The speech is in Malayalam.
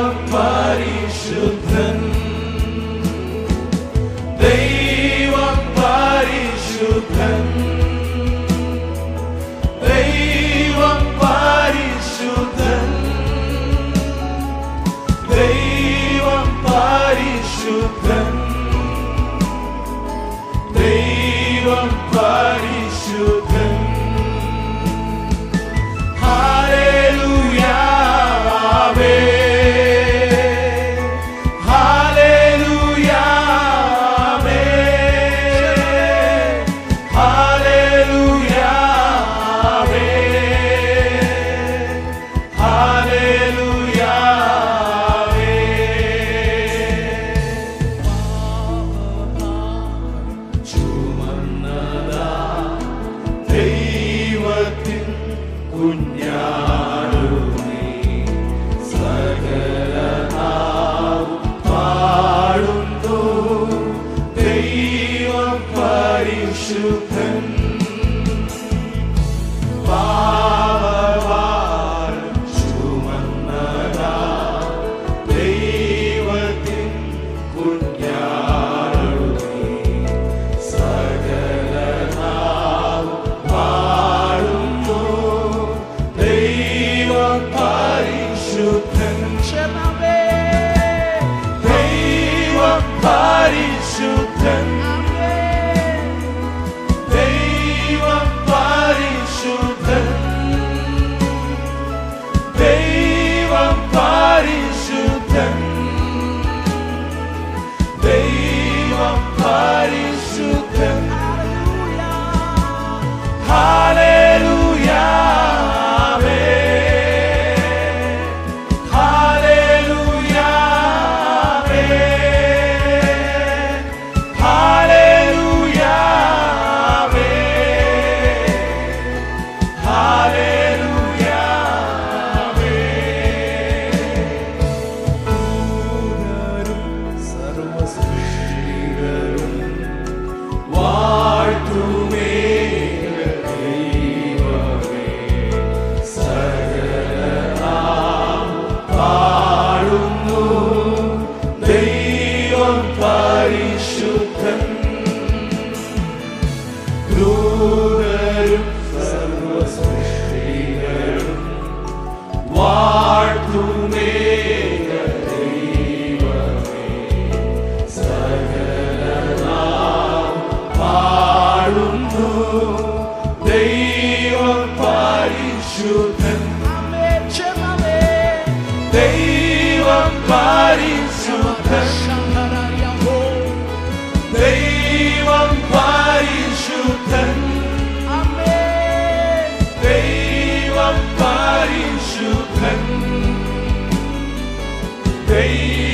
of mighty shall കുഞ്ഞാ ദൈവം പരിശുദ്ധൻ. ദൈവം പരിശുദ്ധൻ. ദൈവം പരിശുദ്ധൻ. ദൈവം